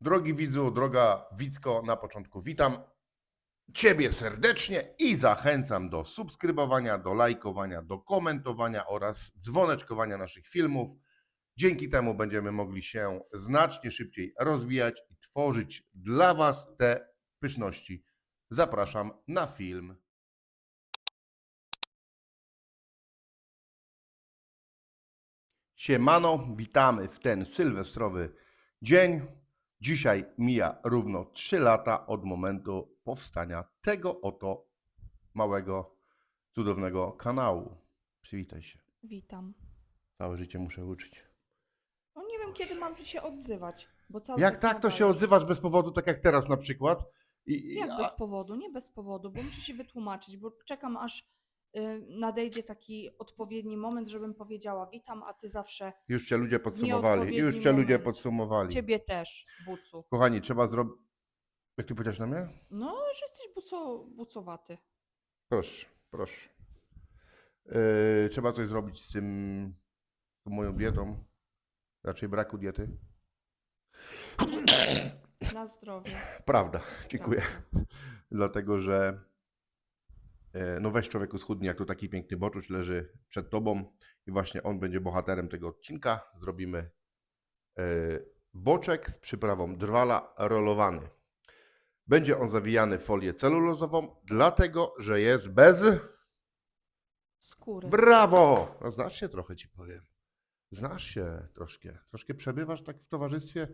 Drogi widzu, droga widzko, na początku witam Ciebie serdecznie i zachęcam do subskrybowania, do lajkowania, do komentowania oraz dzwoneczkowania naszych filmów. Dzięki temu będziemy mogli się znacznie szybciej rozwijać i tworzyć dla Was te pyszności. Zapraszam na film. Siemano, witamy w ten sylwestrowy dzień. Dzisiaj mija równo 3 lata od momentu powstania tego oto małego, cudownego kanału. Przywitaj się. Witam. Całe życie muszę uczyć. No nie wiem, kiedy mam się odzywać, bo cały Jak czas tak, to się odzywasz bez powodu, tak jak teraz na przykład. I, i, Jak a- bez powodu? Nie bez powodu, bo muszę się wytłumaczyć, bo czekam aż nadejdzie taki odpowiedni moment, żebym powiedziała witam, a ty zawsze, Już cię ludzie podsumowali. Już cię ludzie momencie. podsumowali. ciebie też, bucu. Kochani, trzeba zrobić. Jak ty powiedziałeś na mnie? No, że jesteś buco, bucowaty. Proszę, proszę. Yy, trzeba coś zrobić z tym, tą moją dietą. Raczej braku diety. Na zdrowie. Prawda, dziękuję. Prawda. Dlatego, że no weź człowieku schudnij, jak tu taki piękny boczuś leży przed tobą i właśnie on będzie bohaterem tego odcinka. Zrobimy e, boczek z przyprawą drwala rolowany. Będzie on zawijany w folię celulozową, dlatego, że jest bez... Skóry. Brawo! No, znasz się trochę, ci powiem. Znasz się troszkę. Troszkę przebywasz tak w towarzystwie,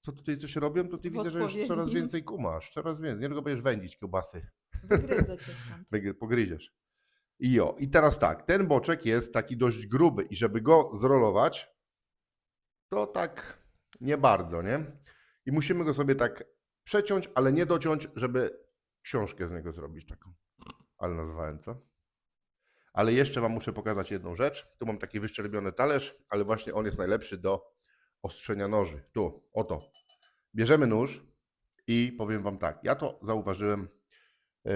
co tutaj coś robią, to ty widzę, że już coraz więcej kumasz. Coraz więcej. Nie tylko będziesz wędzić kiełbasy. Wygryzę cię pogryziesz. I jo, i teraz tak, ten boczek jest taki dość gruby i żeby go zrolować, to tak nie bardzo, nie? I musimy go sobie tak przeciąć, ale nie dociąć, żeby książkę z niego zrobić taką. Ale nazwałem, co? Ale jeszcze Wam muszę pokazać jedną rzecz. Tu mam taki wyszczerbiony talerz, ale właśnie on jest najlepszy do ostrzenia noży. Tu, oto. Bierzemy nóż i powiem Wam tak, ja to zauważyłem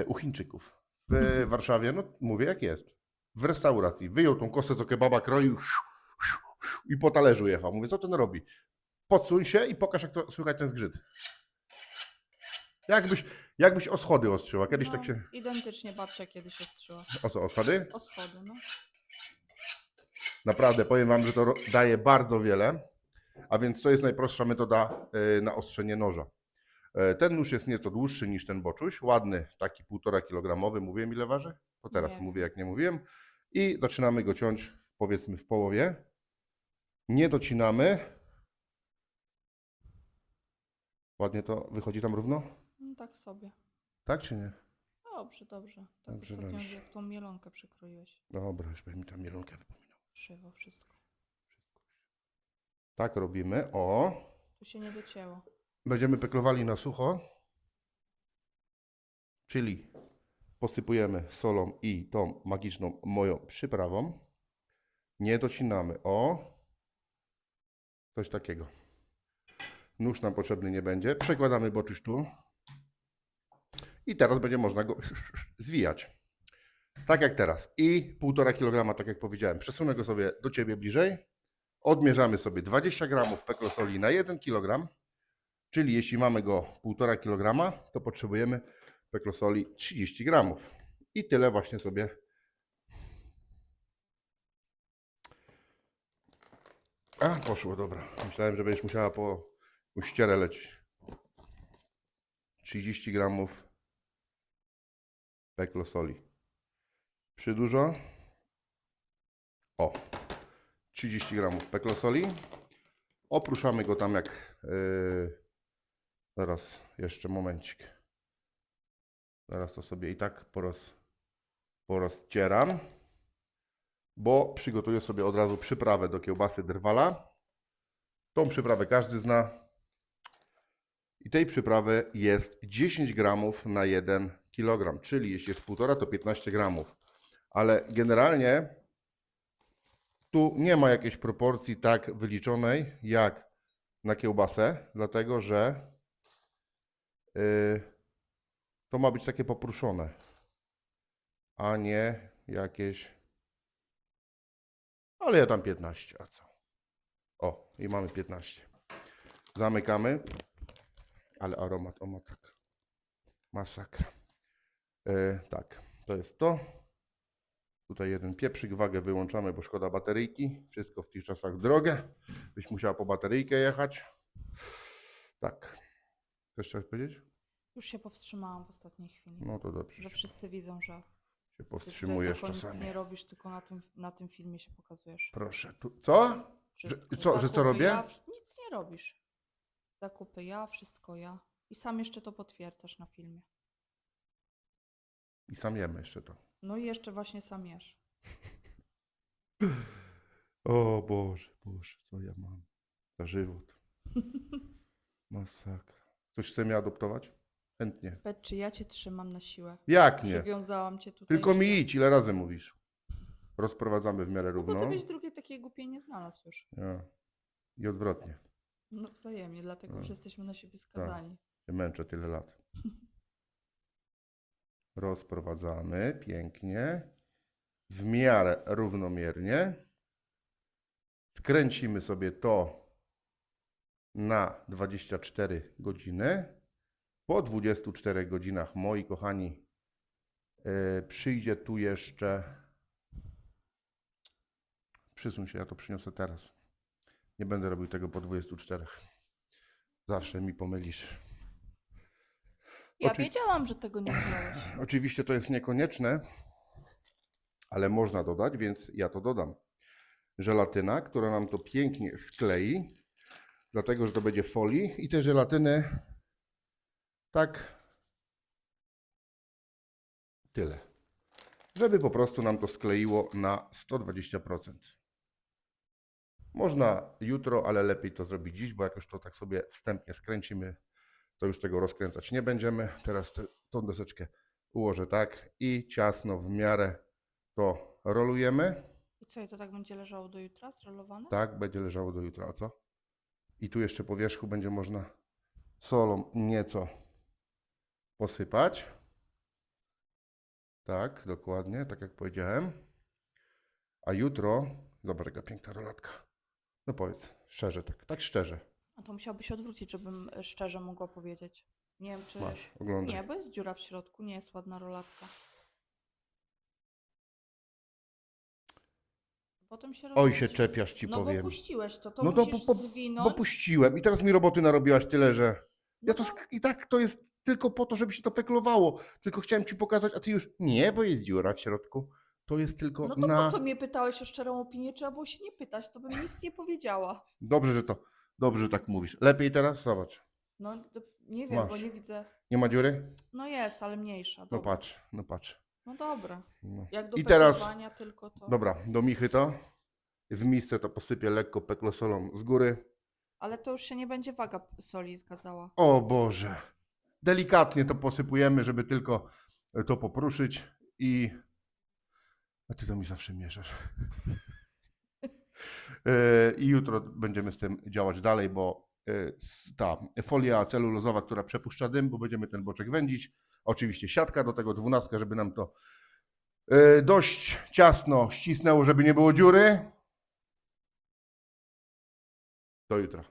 u Chińczyków w Warszawie, no mówię jak jest, w restauracji. Wyjął tą kosę, co kebaba kroił i po talerzu jechał. Mówię, co ten robi? Podsuń się i pokaż, jak to słychać ten zgrzyt. Jakbyś, jakbyś o schody ostrzyła. Kiedyś no, tak się... Identycznie babcia kiedyś ostrzyła. O co, o schody? O schody, no. Naprawdę, powiem Wam, że to daje bardzo wiele. A więc to jest najprostsza metoda e, na ostrzenie noża. E, Ten nóż jest nieco dłuższy niż ten boczuś. Ładny, taki 1,5 kilogramowy. Mówiłem ile waży? To teraz Nie. mówię jak nie mówiłem. I zaczynamy go ciąć powiedzmy w połowie. Nie docinamy. Ładnie to wychodzi tam równo? no tak sobie. Tak czy nie? Dobrze, dobrze. Tak Dobrze, dobrze. jak tą mielonkę przykroiłeś. Dobra, już mi tam mielonkę wypominał. Krzywo wszystko. Tak robimy. O. Tu się nie docięło. Będziemy peklowali na sucho, czyli posypujemy solą i tą magiczną moją przyprawą. Nie docinamy. O, coś takiego. Nóż nam potrzebny nie będzie. Przekładamy boczuś tu. I teraz będzie można go zwijać. Tak jak teraz. I 1,5 kg, tak jak powiedziałem. Przesunę go sobie do Ciebie bliżej. Odmierzamy sobie 20 gramów peklosoli na 1 kg. Czyli jeśli mamy go 1,5 kg, to potrzebujemy peklosoli 30 gramów. I tyle właśnie sobie. A, poszło, dobra. Myślałem, że będziesz musiała po, po ścierę lecieć. 30 gramów peklosoli. Przy dużo. O, 30 gramów peklosoli. Opruszamy go tam jak. Yy, zaraz, jeszcze momencik. Zaraz to sobie i tak poroz, porozcieram. Bo przygotuję sobie od razu przyprawę do kiełbasy drwala. Tą przyprawę każdy zna. I tej przyprawy jest 10 gramów na 1 kg. Czyli jeśli jest 1,5 to 15 gramów. Ale generalnie tu nie ma jakiejś proporcji tak wyliczonej jak na kiełbasę, dlatego że to ma być takie popruszone, a nie jakieś. Ale ja tam 15, a co? O, i mamy 15. Zamykamy. Ale aromat, o masakra. Masakra. E, tak, to jest to. Tutaj jeden pieprzyk, wagę wyłączamy, bo szkoda bateryjki. Wszystko w tych czasach drogie. Byś musiała po bateryjkę jechać. Tak. Coś chciałeś powiedzieć? Już się powstrzymałam w ostatniej chwili. No to dobrze. Że wszyscy widzą, że Się ty powstrzymujesz tylko czasami. nic nie robisz, tylko na tym, na tym filmie się pokazujesz. Proszę. Tu. Co? Wszystko. co, że co robię? Ja, nic nie robisz. Zakupy ja, wszystko ja. I sam jeszcze to potwierdzasz na filmie. I sam jemy jeszcze to. No i jeszcze właśnie sam jesz. O Boże, Boże, co ja mam za żywot. Masakra. Ktoś chce mnie adoptować? Chętnie. Pet, czy ja cię trzymam na siłę? Jak nie? Przywiązałam cię tutaj. Tylko mi idź, ile razy mówisz? Rozprowadzamy w miarę No bo równo. ty byś drugie takie głupie nie znalazł już. Ja. I odwrotnie. No wzajemnie, dlatego No. już jesteśmy na siebie skazani. Się męczę tyle lat. Rozprowadzamy pięknie. W miarę równomiernie. Skręcimy sobie to na 24 godziny. Po 24 godzinach, moi kochani, yy, przyjdzie tu jeszcze. Przysuń się, ja to przyniosę teraz. Nie będę robił tego po 24. Zawsze mi pomylisz. Ja Oczy- wiedziałam, że tego nie wziąłeś. Oczywiście to jest niekonieczne, ale można dodać, więc ja to dodam. Żelatyna, która nam to pięknie sklei, dlatego że to będzie folii i te żelatyny tak tyle. Żeby po prostu nam to skleiło na 120%. Można jutro, ale lepiej to zrobić dziś, bo jak już to tak sobie wstępnie skręcimy, to już tego rozkręcać nie będziemy. Teraz te, tą deseczkę ułożę tak i ciasno w miarę to rolujemy. I co, i to tak będzie leżało do jutra, zrolowane? Tak, będzie leżało do jutra, a co? I tu jeszcze po wierzchu będzie można solą nieco posypać. Tak, dokładnie, tak jak powiedziałem. A jutro, zobacz jaka piękna rolatka. No powiedz, szczerze tak, tak szczerze. A to musiałbyś odwrócić, żebym szczerze mogła powiedzieć. Nie wiem, czy... Masz, oglądaj. Nie, bo jest dziura w środku, nie jest ładna rolatka. Potem się Oj, się czepiasz, ci no powiem. bo puściłeś to, to No to musisz po- po- zwinąć. Bo puściłem i teraz mi roboty narobiłaś tyle, że... No Ja to to- sk- i tak to jest tylko po to, żeby się to peklowało. Tylko chciałem ci pokazać, a ty już nie, bo jest dziura w środku. To jest tylko No to na. po co mnie pytałeś o szczerą opinię? Trzeba było się nie pytać, to bym nic nie powiedziała. Dobrze, że to. Dobrze, że tak mówisz. Lepiej teraz? Zobacz. No to nie wiem, bo Masz. nie widzę. Nie ma dziury? No jest, ale mniejsza. No Dobra. patrz, no patrz. No dobra. No. Jak do I teraz, tylko to. dobra, do michy to. W misce to posypię lekko peklosolą z góry. Ale to już się nie będzie waga soli zgadzała. O Boże. Delikatnie to posypujemy, żeby tylko to popruszyć i... A ty to mi zawsze mieszasz. E, I jutro będziemy z tym działać dalej, bo ta folia celulozowa, która przepuszcza dym, bo będziemy ten boczek wędzić. Oczywiście siatka do tego, dwunastka, żeby nam to e, dość ciasno ścisnęło, żeby nie było dziury. Do jutra.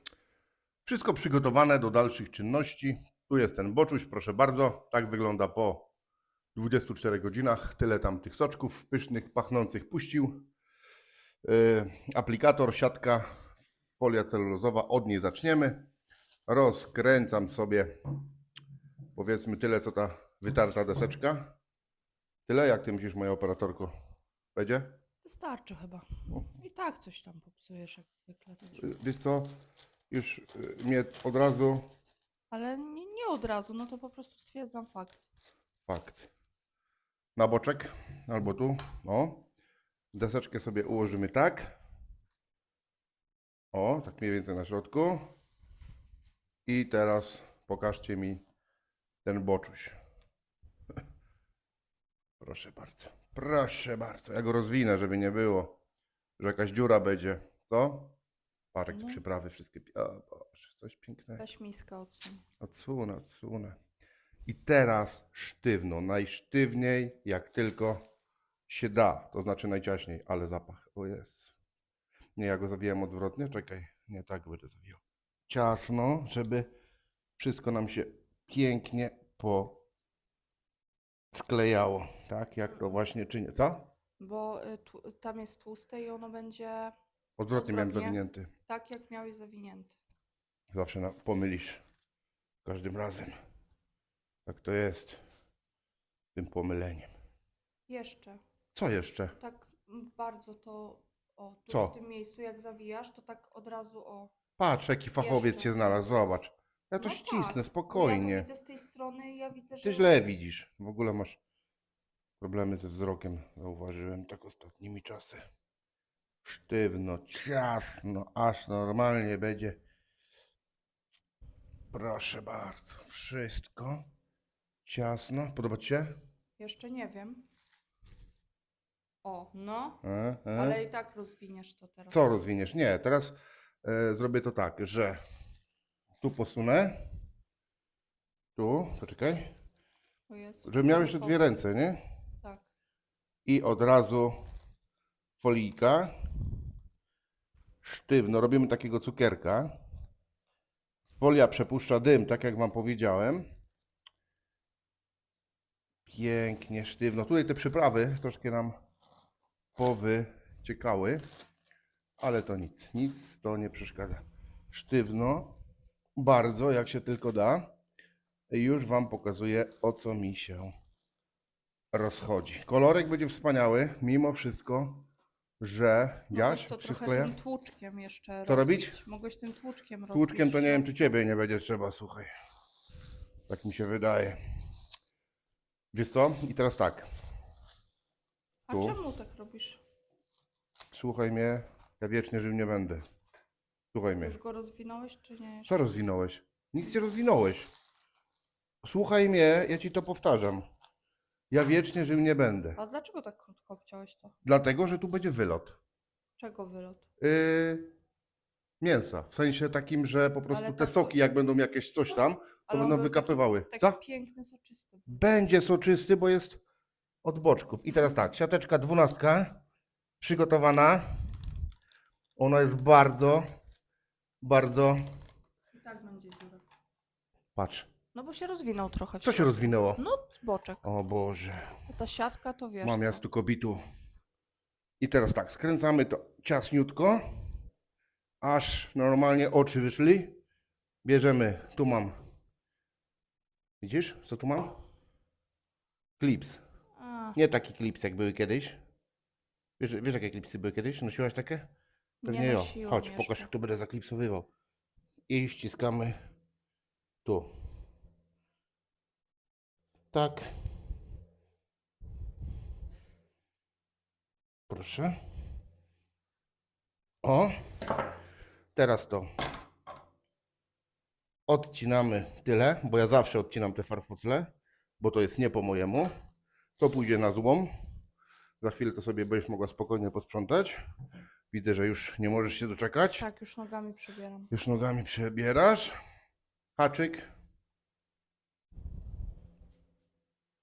Wszystko przygotowane do dalszych czynności. Tu jest ten boczuś, proszę bardzo. Tak wygląda po 24 godzinach. Tyle tam tych soczków pysznych, pachnących puścił. Yy, aplikator, siatka, folia celulozowa. Od niej zaczniemy. Rozkręcam sobie powiedzmy tyle, co ta wytarta deseczka. Tyle, jak ty myślisz, moja operatorko? Będzie? Wystarczy chyba. O. I tak coś tam popsujesz jak zwykle. też. Yy, Wiesz co? Już yy, mnie od razu Ale nie, nie od razu, no to po prostu stwierdzam fakt. Fakt. Na boczek albo tu. O. Deseczkę sobie ułożymy tak. O, tak mniej więcej na środku. I teraz pokażcie mi ten boczuś. Proszę bardzo. Proszę bardzo. Ja go rozwinę, żeby nie było, że jakaś dziura będzie. Co? Te No. przyprawy wszystkie. O Boże, coś pięknego. Weź miskę odsuń. Odsunę, odsunę. I teraz sztywno, najsztywniej jak tylko się da, to znaczy najciaśniej, ale zapach, o jest. Nie, ja go zawijam odwrotnie, czekaj, nie tak będę zawijał. Ciasno, żeby wszystko nam się pięknie po sklejało, tak jak to właśnie czynię. Co? Bo y, tu, tam jest tłuste i ono będzie Odwrotnie miałem Odwrotnie. zawinięty. tak, jak miałeś zawinięty. Zawsze na, pomylisz. Każdym razem. Tak to jest. Z tym pomyleniem. Jeszcze. Co jeszcze? Tak bardzo to, o, tu Co? w tym miejscu, jak zawijasz, to tak od razu o. Patrz, jaki fachowiec Jeszcze. się znalazł, zobacz. Ja to No ścisnę, tak, bo Ja spokojnie. to widzę z tej strony i ja widzę, że... Ty źle widzisz. W ogóle masz problemy ze wzrokiem, zauważyłem tak ostatnimi czasy. Sztywno, ciasno, aż normalnie będzie. Proszę bardzo, wszystko ciasno. Podoba ci się? Jeszcze nie wiem. O, no. E, e. Ale i tak rozwiniesz to teraz. Co rozwiniesz? Nie, teraz e, zrobię to tak, że tu posunę. Tu, poczekaj. O Jezu, miał jeszcze dwie ręce, nie? Tak. i od razu folijka. Sztywno, robimy takiego cukierka. Folia przepuszcza dym, tak jak Wam powiedziałem. Pięknie, sztywno. Tutaj te przyprawy troszkę nam powyciekały, ale to nic, nic to nie przeszkadza. Sztywno, bardzo, jak się tylko da. Już Wam pokazuję, o co mi się rozchodzi. Kolorek będzie wspaniały, mimo wszystko, że Jaś, to wszystko trochę ja? tym tłuczkiem jeszcze Co robić? rozbić. Mogłeś tym tłuczkiem rozbić. Tłuczkiem to nie wiem, no. czy ciebie nie będzie trzeba, słuchaj. Tak mi się wydaje. Wiesz co? I teraz tak, A tu. czemu tak robisz? słuchaj mnie, ja wiecznie żył nie będę. Słuchaj mnie. Już go rozwinąłeś, czy nie? Co rozwinąłeś? Nic nie rozwinąłeś. Słuchaj mnie, ja ci to powtarzam. Ja wiecznie żył nie będę. A dlaczego tak krótko obciąłeś to? Dlatego, że tu będzie wylot. Czego wylot? Yy, mięsa. W sensie takim, że po prostu Ale te tak- soki, jak będą jakieś coś tam, to Ale on będą był wykapywały. Taki Co? piękny, soczysty. Będzie soczysty, bo jest od boczków. I teraz tak, siateczka dwunastka przygotowana. Ona jest bardzo, bardzo. I tak będzie dziura. Patrz, No bo się rozwinął trochę. co się rozwinęło? No, boczek. O Boże, A ta siatka to wiesz mam co. jastu kobitu. I teraz tak, skręcamy to ciasniutko, aż normalnie oczy wyszli. Bierzemy, tu mam. Widzisz, co tu mam? Klips. Nie taki klips, jak były kiedyś. Wiesz, wiesz jakie klipsy były kiedyś? Nosiłaś takie? Pewnie nie jo. nosiłam Chodź, jeszcze. pokaż jak to będę zaklipsowywał. I ściskamy tu. Tak. Proszę. O. Teraz to. Odcinamy tyle, bo ja zawsze odcinam te farfocle, bo to jest nie po mojemu. To pójdzie na złom. Za chwilę to sobie będziesz mogła spokojnie posprzątać. Widzę, że już nie możesz się doczekać. Tak, już nogami przebieram. Już nogami przebierasz. Haczyk.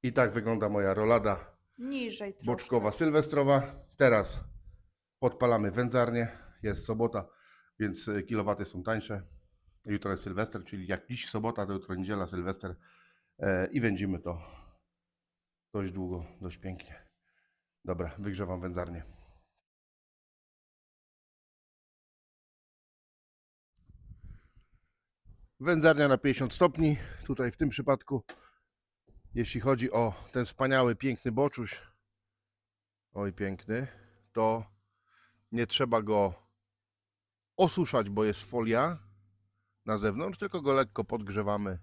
I tak wygląda moja rolada Niżej troszkę. boczkowa sylwestrowa. Teraz podpalamy wędzarnię. Jest sobota, więc kilowaty są tańsze. Jutro jest Sylwester, czyli jak dziś sobota, to jutro niedziela, Sylwester. E, I wędzimy to dość długo, dość pięknie. Dobra, wygrzewam wędzarnię. Wędzarnia na 50 stopni. Tutaj w tym przypadku, jeśli chodzi o ten wspaniały, piękny boczuś, oj piękny, to nie trzeba go osuszać, bo jest folia na zewnątrz, tylko go lekko podgrzewamy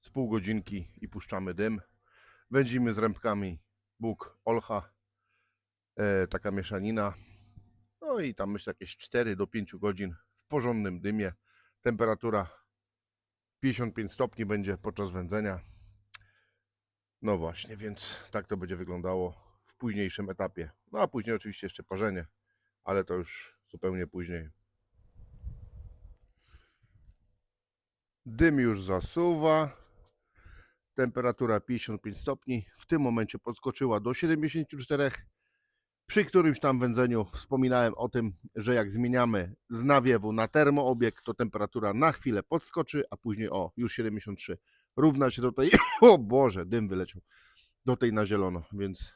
z pół godzinki i puszczamy dym. Wędzimy z rębkami Bóg, Olcha, e, taka mieszanina. No i tam myślę jakieś 4 do 5 godzin w porządnym dymie. Temperatura 55 stopni będzie podczas wędzenia. No właśnie, więc tak to będzie wyglądało w późniejszym etapie. No a później oczywiście jeszcze parzenie, ale to już zupełnie później. Dym już zasuwa. Temperatura 55 stopni. W tym momencie podskoczyła do 74. Przy którymś tam wędzeniu wspominałem o tym, że jak zmieniamy z nawiewu na termoobieg, to temperatura na chwilę podskoczy, a później o, już 73. Równa się do tej, o Boże, dym wyleciał, do tej na zielono, więc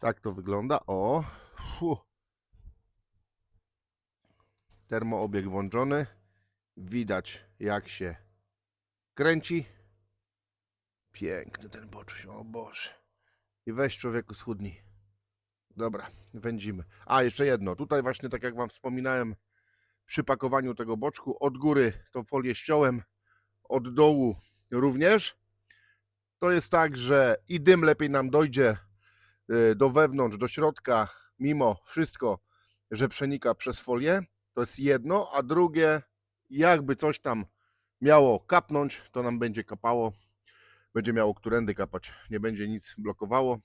tak to wygląda. O, fu. termoobieg włączony, widać jak się kręci. Piękny ten boczuś, o Boże. I weź człowieku schudnij. Dobra, wędzimy. A, jeszcze jedno. Tutaj właśnie, tak jak Wam wspominałem, przy pakowaniu tego boczku, od góry tą folię ściąłem, od dołu również. To jest tak, że i dym lepiej nam dojdzie y, do wewnątrz, do środka, mimo wszystko, że przenika przez folię. To jest jedno, a drugie, jakby coś tam miało kapnąć, to nam będzie kapało. Będzie miało którędy kapać, nie będzie nic blokowało.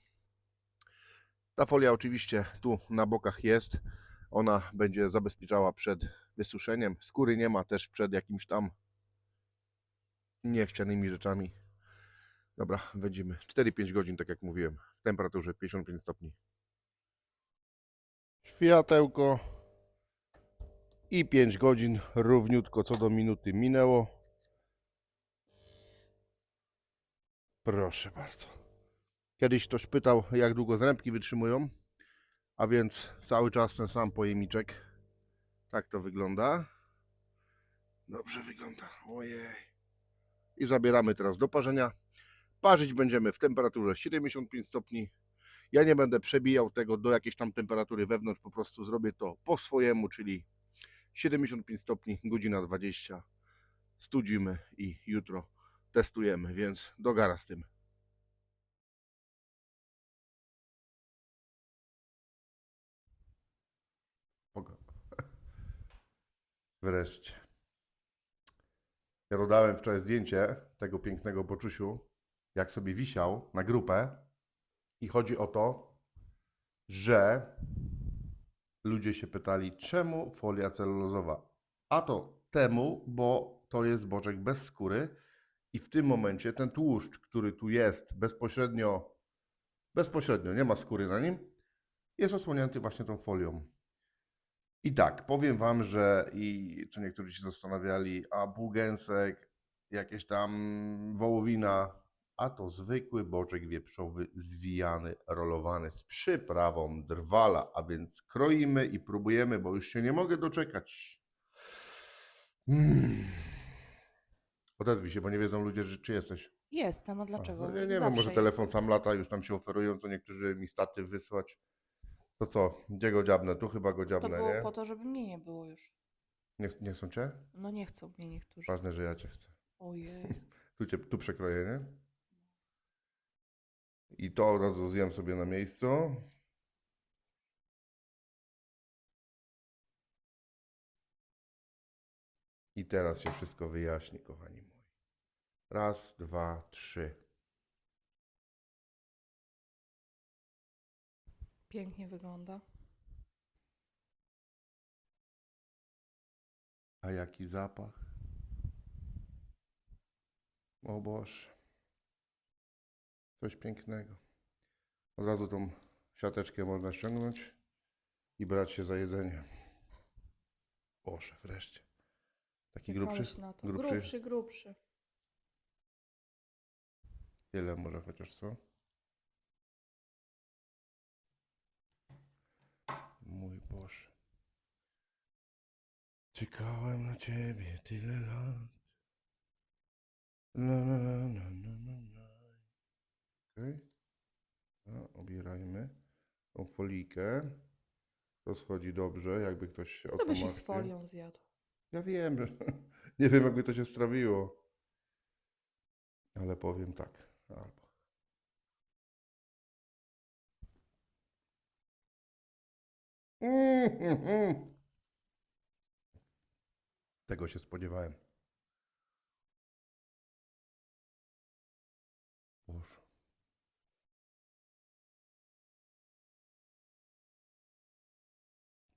Ta folia oczywiście tu na bokach jest. Ona będzie zabezpieczała przed wysuszeniem. Skóry nie ma też przed jakimiś tam niechcianymi rzeczami. Dobra, wędzimy 4-5 godzin, tak jak mówiłem, w temperaturze 55 stopni. Światełko i 5 godzin równiutko co do minuty minęło. Proszę bardzo. Kiedyś ktoś pytał, jak długo zrębki wytrzymują, a więc cały czas ten sam pojemniczek. Tak to wygląda. Dobrze wygląda. Ojej. I zabieramy teraz do parzenia. Parzyć będziemy w temperaturze 75 stopni. Ja nie będę przebijał tego do jakiejś tam temperatury wewnątrz, po prostu zrobię to po swojemu, czyli 75 stopni, godzina 20. Studzimy i jutro testujemy, więc do gara z tym. Wreszcie. Ja dodałem wczoraj zdjęcie tego pięknego boczusiu, jak sobie wisiał na grupę. I chodzi o to, że ludzie się pytali, czemu folia celulozowa? A to temu, bo to jest boczek bez skóry i w tym momencie ten tłuszcz, który tu jest bezpośrednio, bezpośrednio, nie ma skóry na nim, jest osłonięty właśnie tą folią. I tak, powiem Wam, że i co niektórzy się zastanawiali, a bugęsek, jakieś tam wołowina, a to zwykły boczek wieprzowy zwijany, rolowany z przyprawą drwala, a więc kroimy i próbujemy, bo już się nie mogę doczekać. Mm. Odezwij się, bo nie wiedzą ludzie, że, czy jesteś. Jestem, a A, dlaczego? no nie, nie wiem, Zawsze może telefon sam lata, już tam się oferują, co niektórzy mi staty wysłać. To co, gdzie go dziabnę? Tu chyba go To dziabnę, było nie? po to, żeby mnie nie było już. nie? Nie chcą cię? No nie chcą mnie niektórzy. Ważne, że ja cię chcę. Ojej. Tu, cię, tu przekroję, nie? I to od razu zjem sobie na miejscu. I teraz się wszystko wyjaśni, kochani moi. Raz, dwa, trzy. Pięknie wygląda. A jaki zapach? O Boże. Coś pięknego. Od razu tą siateczkę można ściągnąć i brać się za jedzenie. Boże, wreszcie. Taki grubszy? Na to. Grubszy? grubszy, grubszy. Tyle może chociaż co? Mój Boże. Czekałem na Ciebie tyle lat. Na, na, na, na, na, na, na. Okej. No, obierajmy tą folijkę. To schodzi dobrze, jakby ktoś To by się z folią zjadł. Ja wiem, że nie wiem, jakby to się strawiło. Ale powiem tak. Albo. Tego się spodziewałem.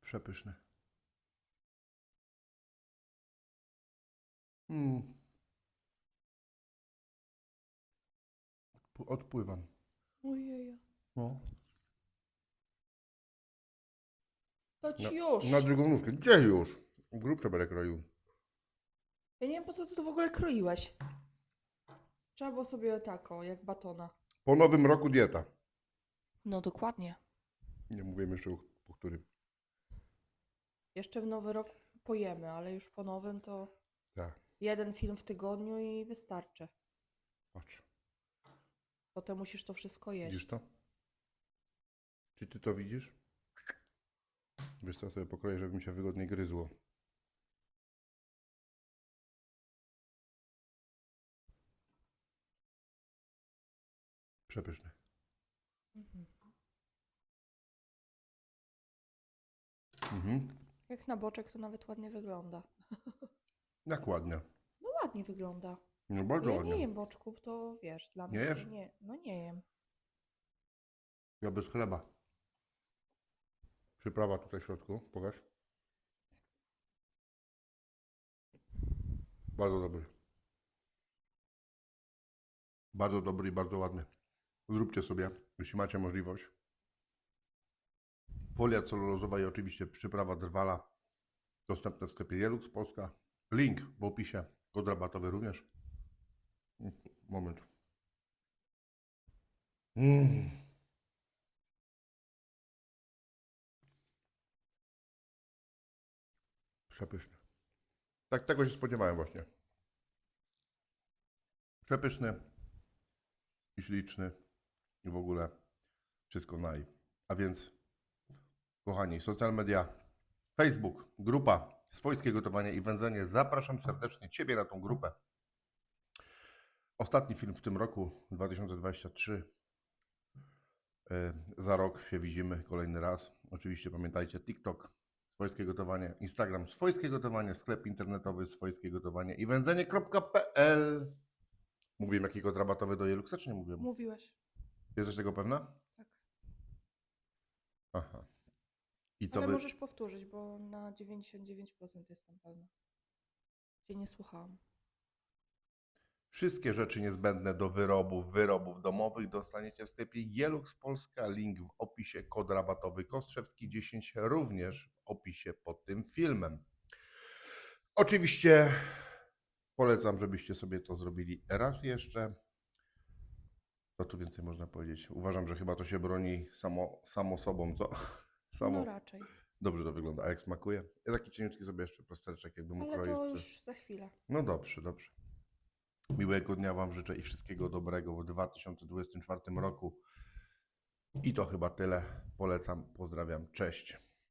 Przepyszne. Mm. Odpu- Odpływam. Ojej. No. To ci już. Na drugą nóżkę. Gdzie już? Grubsze będę kroił. Ja nie wiem, po co ty to w ogóle kroiłeś. Trzeba było sobie tako, jak batona. Po nowym roku dieta. No dokładnie. Nie mówiłem jeszcze o- po którym. Jeszcze w nowy rok pojemy, ale już po nowym to Tak, jeden film w tygodniu i wystarczy. patrz. Potem musisz to wszystko jeść. Widzisz to? Czy ty to widzisz? Wiesz co, sobie pokroję, żeby mi się wygodniej gryzło. Przepyszny. Mhm. Mhm. Jak na boczek to nawet ładnie wygląda. Jak ładnie. No ładnie wygląda. No bardzo ja ładnie. nie jem boczków, to wiesz, dla mnie Nie to jesz? nie. No nie jem. Ja bez chleba. Przyprawa tutaj w środku, pokaż. Bardzo dobry. Bardzo dobry i bardzo ładny. Zróbcie sobie, jeśli macie możliwość. Folia celulozowa i oczywiście przyprawa drwala. Dostępne w sklepie Jelux Polska. Link w opisie. Kod rabatowy również. Moment. Mm. Przepyszny. Tak tego się spodziewałem właśnie. Przepyszny i śliczny i w ogóle wszystko naj. A więc, kochani, social media, Facebook, grupa Swojskie Gotowanie i Wędzenie. Zapraszam serdecznie Ciebie na tą grupę. Ostatni film w tym roku, 2023. E, Za rok się widzimy kolejny raz. Oczywiście pamiętajcie TikTok, Swojskie Gotowanie, Instagram Swojskie Gotowanie, sklep internetowy Swojskie Gotowanie i wędzenie.pl. Mówiłem jaki kod rabatowy do Jeluxa, czy nie mówiłem? Mówiłeś. Jesteś tego pewna? Tak. Aha. I co Ale wy... możesz powtórzyć, bo na 99% jestem pewna. Cię nie słuchałam. Wszystkie rzeczy niezbędne do wyrobów, wyrobów domowych dostaniecie w sklepie Jelux Polska. Link w opisie, kod rabatowy Kostrzewski 10 również w opisie pod tym filmem. Oczywiście polecam, żebyście sobie to zrobili raz jeszcze. Co tu więcej można powiedzieć? Uważam, że chyba to się broni samo, samo sobą, co? Samo. No raczej. Dobrze to wygląda. A jak smakuje? Ja taki cieniutki sobie jeszcze plastereczek jakbym Ale ukroił. to już za chwilę. no dobrze, dobrze. Miłego dnia Wam życzę i wszystkiego dobrego w 2024 roku. I to chyba tyle. Polecam, pozdrawiam, cześć.